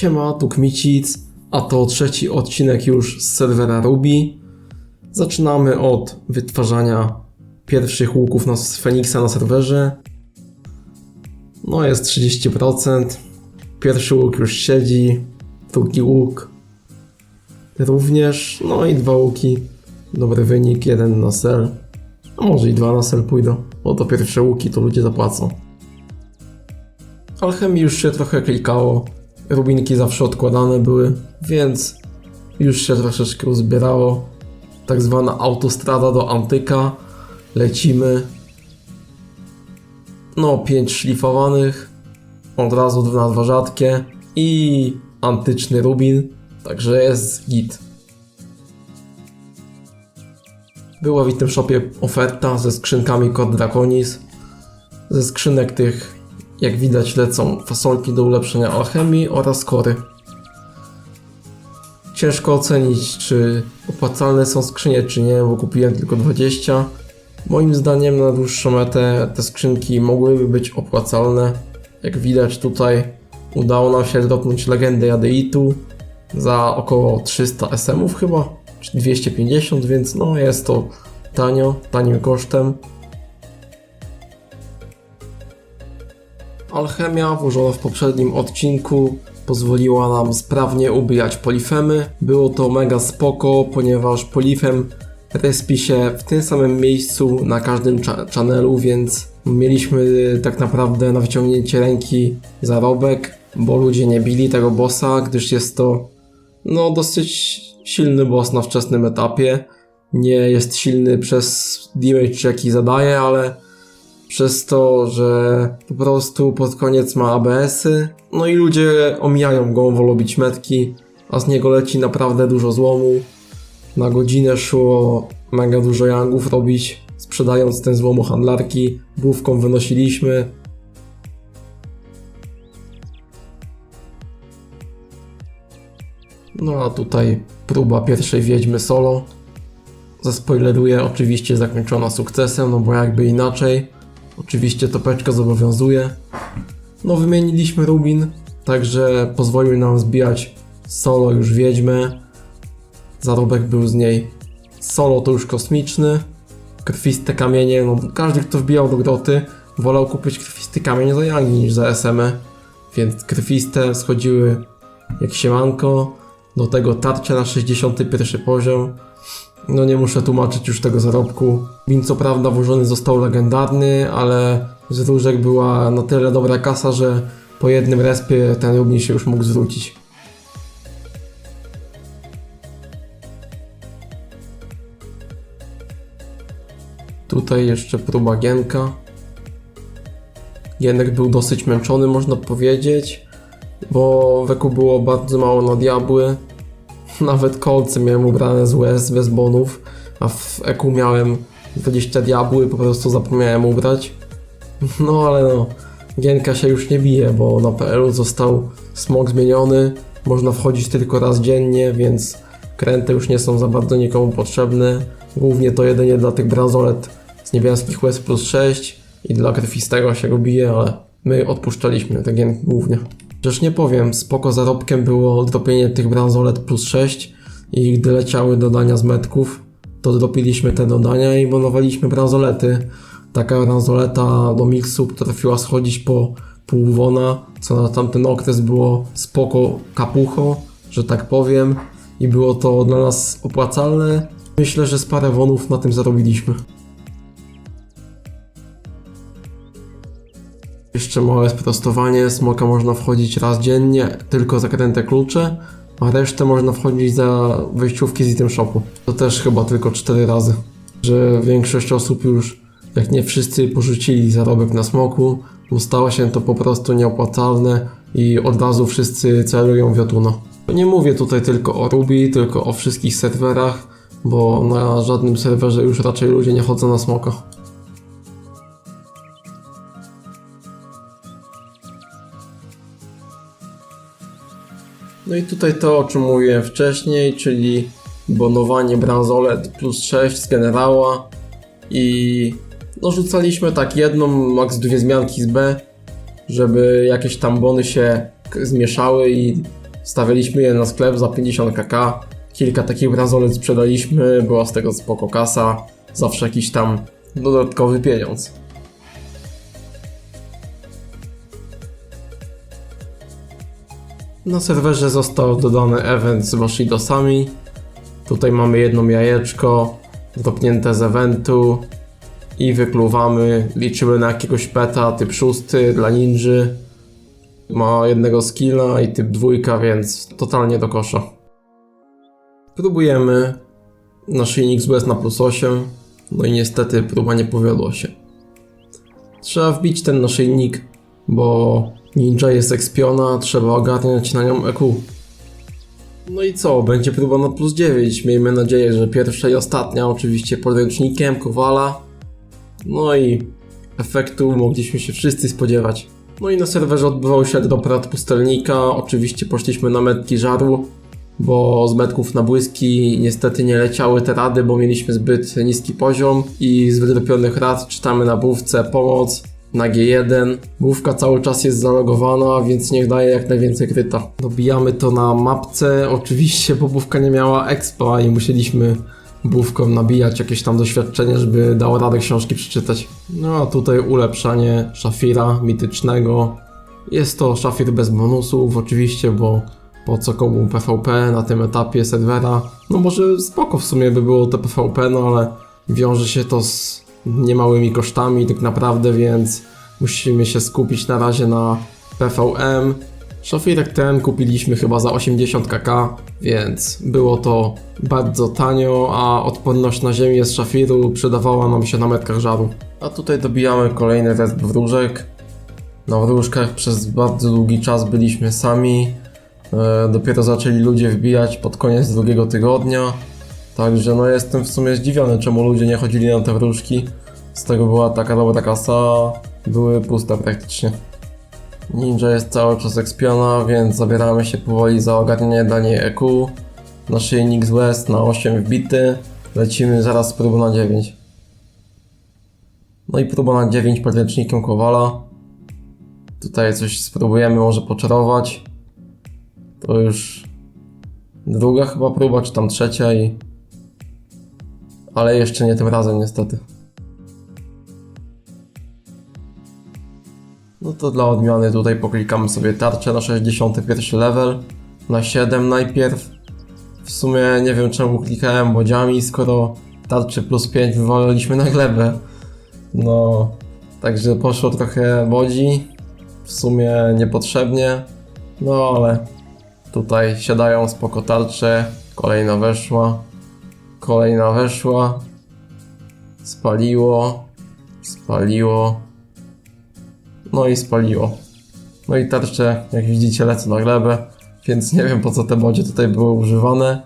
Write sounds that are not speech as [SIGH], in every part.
Siema, tu Kmicic, a to trzeci odcinek już z serwera Ruby. Zaczynamy od wytwarzania pierwszych łuków na, Feniksa na serwerze. No jest 30%. Pierwszy łuk już siedzi, drugi łuk również, no i dwa łuki. Dobry wynik, jeden na sel. A może i dwa na sel pójdą, bo to pierwsze łuki to ludzie zapłacą. Alchemii już się trochę klikało. Rubinki zawsze odkładane były, więc już się troszeczkę uzbierało. Tak zwana autostrada do antyka. Lecimy. No, pięć szlifowanych. Od razu na dwa rzadkie. I antyczny rubin. Także jest git. Była w Item Shopie oferta ze skrzynkami Kod Draconis. Ze skrzynek tych jak widać lecą fasolki do ulepszenia alchemii oraz kory. Ciężko ocenić, czy opłacalne są skrzynie, czy nie, bo kupiłem tylko 20. Moim zdaniem na dłuższą metę te skrzynki mogłyby być opłacalne. Jak widać tutaj udało nam się dropnąć legendę Jadeitu za około 300 SM-ów chyba, czy 250, więc no jest to tanio, tanim kosztem. Alchemia włożona w poprzednim odcinku pozwoliła nam sprawnie ubijać polifemy. Było to mega spoko, ponieważ polifem respi się w tym samym miejscu na każdym cza- channelu, więc mieliśmy tak naprawdę na wyciągnięcie ręki zarobek, bo ludzie nie bili tego bossa, gdyż jest to no dosyć silny boss na wczesnym etapie. Nie jest silny przez damage jaki zadaje, ale przez to, że po prostu pod koniec ma ABS-y, no i ludzie omijają go, wolą bić metki, a z niego leci naprawdę dużo złomu. Na godzinę szło mega dużo yangów robić, sprzedając ten złom u handlarki, główką wynosiliśmy. No a tutaj próba pierwszej wiedźmy solo. Zaspoileruję, oczywiście zakończona sukcesem, no bo jakby inaczej. Oczywiście topeczka zobowiązuje. No wymieniliśmy Rubin, także pozwolił nam zbijać solo już wiedźmę. Zarobek był z niej solo to już kosmiczny. Krwiste kamienie, no każdy kto wbijał do groty wolał kupić krwisty kamień za Yangi niż za SM, więc krwiste schodziły jak siemanko. Do tego tarcia na 61 poziom. No nie muszę tłumaczyć już tego zarobku. Win co prawda włożony został legendarny, ale z różek była na tyle dobra kasa, że po jednym respie ten Rubin się już mógł zwrócić. Tutaj jeszcze próba Gienka. Gienek był dosyć męczony, można powiedzieć, bo weku było bardzo mało na diabły. Nawet kolce miałem ubrane z łez, bez bonów, a w eku miałem 20 diabły, po prostu zapomniałem ubrać. [LAUGHS] No ale no, Gienka się już nie bije, bo na PL został smog zmieniony, można wchodzić tylko raz dziennie, więc kręty już nie są za bardzo nikomu potrzebne. Głównie to jedynie dla tych bransolet z niebieskich łez plus 6 i dla krwistego się go bije, ale my odpuszczaliśmy te gienki głównie. Przecież nie powiem, spoko zarobkiem było dropienie tych bransolet plus 6 i gdy leciały dodania z metków, to dropiliśmy te dodania i bonowaliśmy bransolety. Taka bransoleta do miksu potrafiła schodzić po pół wona, co na tamten okres było spoko kapucho, że tak powiem. I było to dla nas opłacalne. Myślę, że z parę wonów na tym zarobiliśmy. Jeszcze małe sprostowanie, smoka można wchodzić raz dziennie, tylko zakręte klucze, a resztę można wchodzić za wejściówki z item shopu. To też chyba tylko 4 razy. Że większość osób już, jak nie wszyscy, porzucili zarobek na smoku, bo stało się to po prostu nieopłacalne i od razu wszyscy celują w Jotuno. Nie mówię tutaj tylko o Ruby, tylko o wszystkich serwerach, bo na żadnym serwerze już raczej ludzie nie chodzą na smoka. No i tutaj to, o czym mówiłem wcześniej, czyli bonowanie bransolet plus 6 z generała i no rzucaliśmy tak jedną, max dwie zmianki z B, żeby jakieś tam bony się zmieszały i Stawialiśmy je na sklep za 50 kk. Kilka takich bransolet sprzedaliśmy, była z tego spoko kasa. Zawsze jakiś tam dodatkowy pieniądz. Na serwerze został dodany event z Washidosami. Tutaj mamy jedno jajeczko dropnięte z eventu i wykluwamy. Liczymy na jakiegoś peta typ szósty dla ninży. Ma jednego skilla i typ dwójka, więc totalnie do kosza. Próbujemy naszyjnik US na plus 8. No i niestety próba nie powiodła się. Trzeba wbić ten naszyjnik, bo ninja jest ekspiona, trzeba ogarniać na nią EQ. No i co, będzie próba na plus 9. Miejmy nadzieję, że pierwsza i ostatnia, oczywiście podręcznikiem Kowala. No i efektu mogliśmy się wszyscy spodziewać. No i na serwerze odbywał się drop rad pustelnika. Oczywiście poszliśmy na metki żaru, bo z metków na błyski niestety nie leciały te rady, bo mieliśmy zbyt niski poziom. I z wydropionych rad czytamy na bówce pomoc na G1. Bówka cały czas jest zalogowana, więc niech daje jak najwięcej kryta. Dobijamy to na mapce. Oczywiście, bo bówka nie miała expa i musieliśmy bówką nabijać jakieś tam doświadczenie, żeby dało radę książki przeczytać. No a tutaj ulepszanie szafira mitycznego. Jest to szafir bez bonusów, oczywiście, bo po co komu PvP na tym etapie serwera? No może spoko w sumie by było to PvP, no ale wiąże się to z niemałymi kosztami tak naprawdę, więc musimy się skupić na razie na PVM. Szafirek ten kupiliśmy chyba za 80 kk, więc było to bardzo tanio, a odporność na ziemię z szafiru przydawała nam się na metkach żaru. A tutaj dobijamy kolejny test wróżek. Na wróżkach przez bardzo długi czas byliśmy sami. E, dopiero zaczęli ludzie wbijać pod koniec drugiego tygodnia. Także no jestem w sumie zdziwiony, czemu ludzie nie chodzili na te wróżki. Z tego była taka dobra kasa, były puste praktycznie. Ninja jest cały czas ekspiona, więc zabieramy się powoli za ogarnianie dla niej EQ. Naszyjnik z West na 8 wbity. Lecimy zaraz z próbą na 9. No i próba na 9 podręcznikiem Kowala. Tutaj coś spróbujemy może poczarować. To już druga chyba próba, czy tam trzecia i... Ale jeszcze nie tym razem niestety. No to dla odmiany tutaj poklikamy sobie tarczę na 61 level, na 7 najpierw. W sumie nie wiem czemu klikałem bodziami, skoro tarczy plus 5 wywaliliśmy na glebę. No, także poszło trochę bodzi, w sumie niepotrzebnie, no ale tutaj siadają spoko tarcze, kolejna weszła, kolejna weszła, spaliło, spaliło, no i spaliło. No i tarcze, jak widzicie, lecą na glebę, więc nie wiem po co te bodzie tutaj były używane.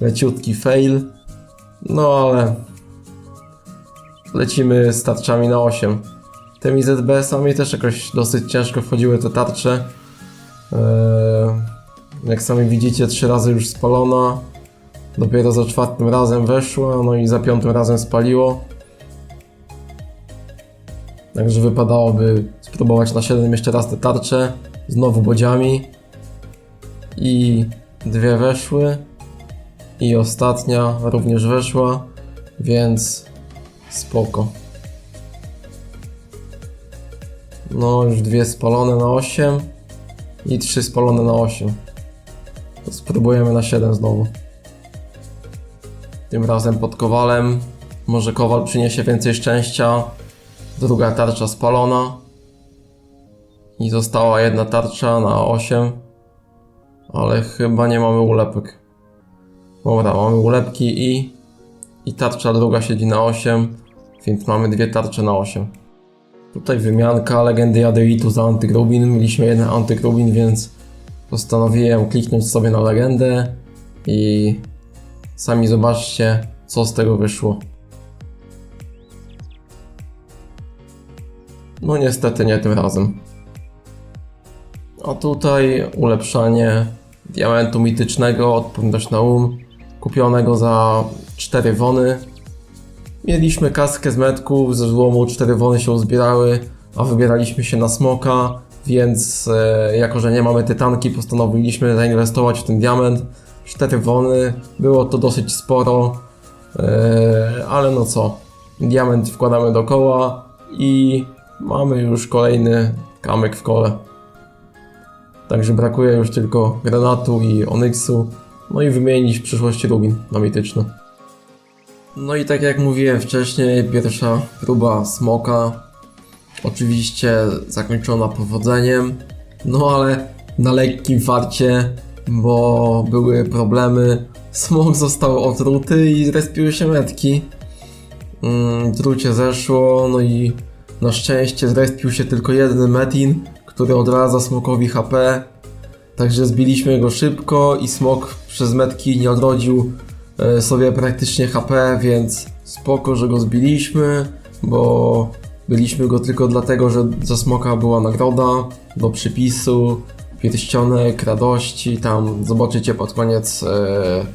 Leciutki fail. No ale lecimy z tarczami na 8. Tymi ZBS-ami też jakoś dosyć ciężko wchodziły te tarcze. Eee, jak sami widzicie, trzy razy już spalona. Dopiero za czwartym razem weszła, no i za piątym razem spaliło. Także wypadałoby spróbować na 7 jeszcze raz te tarcze, znowu bodziami. I dwie weszły. I ostatnia również weszła, więc spoko. No, już dwie spalone na 8 i trzy spalone na 8. To spróbujemy na 7 znowu. Tym razem pod kowalem. Może kowal przyniesie więcej szczęścia. Druga tarcza spalona. I została jedna tarcza na 8. Ale chyba nie mamy ulepek. Dobra, mamy ulepki i. I tarcza druga siedzi na 8. Więc mamy dwie tarcze na 8. Tutaj wymianka legendy Jadeitu za antygrubin. Mieliśmy jeden antygrubin, więc postanowiłem kliknąć sobie na legendę i sami zobaczcie, co z tego wyszło. No niestety nie tym razem. A tutaj ulepszanie diamentu mitycznego, odporność na um, kupionego za 4 wony. Mieliśmy kaskę z metków, ze złomu 4 wony się uzbierały, a wybieraliśmy się na smoka. więc e, jako, że nie mamy tytanki, postanowiliśmy zainwestować w ten diament. Cztery wony, było to dosyć sporo, e, ale no co, diament wkładamy do koła i mamy już kolejny kamyk w kole. Także brakuje już tylko granatu i onyksu, no i wymienić w przyszłości rubin na mityczny. No i tak jak mówiłem wcześniej, pierwsza próba smoka oczywiście zakończona powodzeniem, no ale na lekkim farcie, bo były problemy. [LAUGHS] Smok został otruty i zrespiły się metki. Mm, trucie zeszło, no i na szczęście zrespił się tylko jeden metin, który odradza smokowi HP. Także zbiliśmy go szybko i smok przez metki nie odrodził e, sobie praktycznie HP, więc spoko, że go zbiliśmy, bo byliśmy go tylko dlatego, że za smoka była nagroda do przypisu, pierścionek, radości, tam zobaczycie pod koniec, e,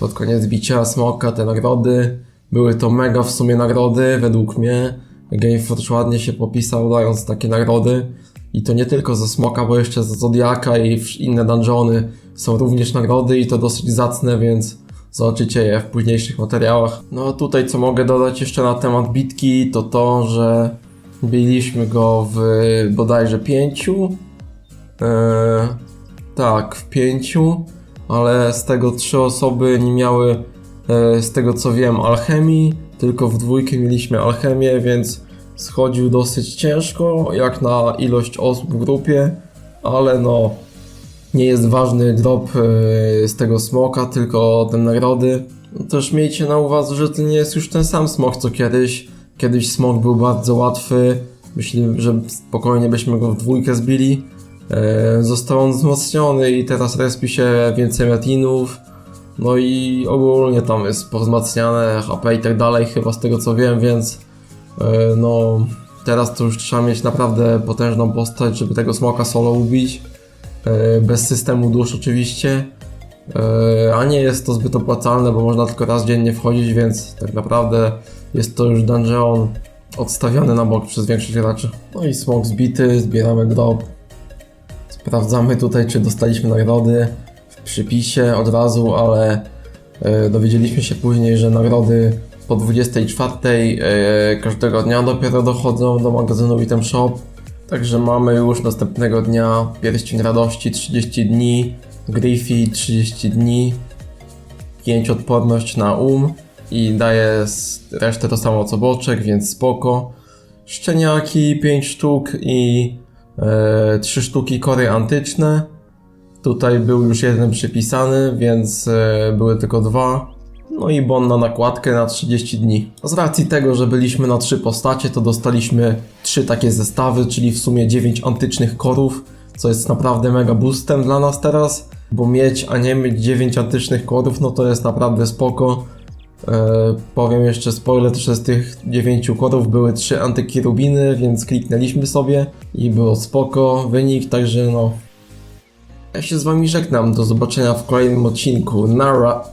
pod koniec bicia smoka te nagrody. Były to mega w sumie nagrody, według mnie. Gameforge ładnie się popisał dając takie nagrody. I to nie tylko za smoka, bo jeszcze za Zodiaka i inne dungeony są również nagrody i to dosyć zacne, więc zobaczycie je w późniejszych materiałach. No tutaj co mogę dodać jeszcze na temat bitki, to to, że biliśmy go w bodajże pięciu. Eee, tak, w pięciu, ale z tego trzy osoby nie miały, e, z tego co wiem, alchemii, tylko w dwójkę mieliśmy alchemię, więc schodził dosyć ciężko, jak na ilość osób w grupie, ale no, nie jest ważny drop e, z tego smoka, tylko te nagrody. Też miejcie na uwadze, że to nie jest już ten sam smok co kiedyś. Kiedyś smok był bardzo łatwy, myślę, że spokojnie byśmy go w dwójkę zbili. E, Został on wzmocniony i teraz respi się więcej metinów. No i ogólnie tam jest powzmacniane HP i tak dalej, chyba z tego co wiem, więc e, no teraz to już trzeba mieć naprawdę potężną postać, żeby tego smoka solo ubić. E, Bez systemu dusz oczywiście. A nie jest to zbyt opłacalne, bo można tylko raz dziennie wchodzić, więc tak naprawdę jest to już dungeon odstawiony na bok przez większość graczy. No i smok zbity, zbieramy drop. Sprawdzamy tutaj, czy dostaliśmy nagrody w przypisie od razu, ale e, dowiedzieliśmy się później, że nagrody po 24 e, każdego dnia dopiero dochodzą do magazynu Item Shop. Także mamy już następnego dnia pierścień radości 30 dni, Griffy 30 dni, 5 odporność na um i daje resztę to samo co boczek, więc spoko. Szczeniaki 5 sztuk i e, 3 sztuki kory antyczne. Tutaj był już jeden przypisany, więc e, były tylko dwa. No i bon na nakładkę na 30 dni. Z racji tego, że byliśmy na trzy postacie, to dostaliśmy trzy takie zestawy, czyli w sumie 9 antycznych korów, co jest naprawdę mega boostem dla nas teraz, bo mieć, a nie mieć 9 antycznych korów, no to jest naprawdę spoko. E, powiem jeszcze spoiler, że z tych 9 korów były 3 antyki rubiny, więc kliknęliśmy sobie i było spoko wynik, także no. Ja się z wami żegnam, do zobaczenia w kolejnym odcinku. Nara!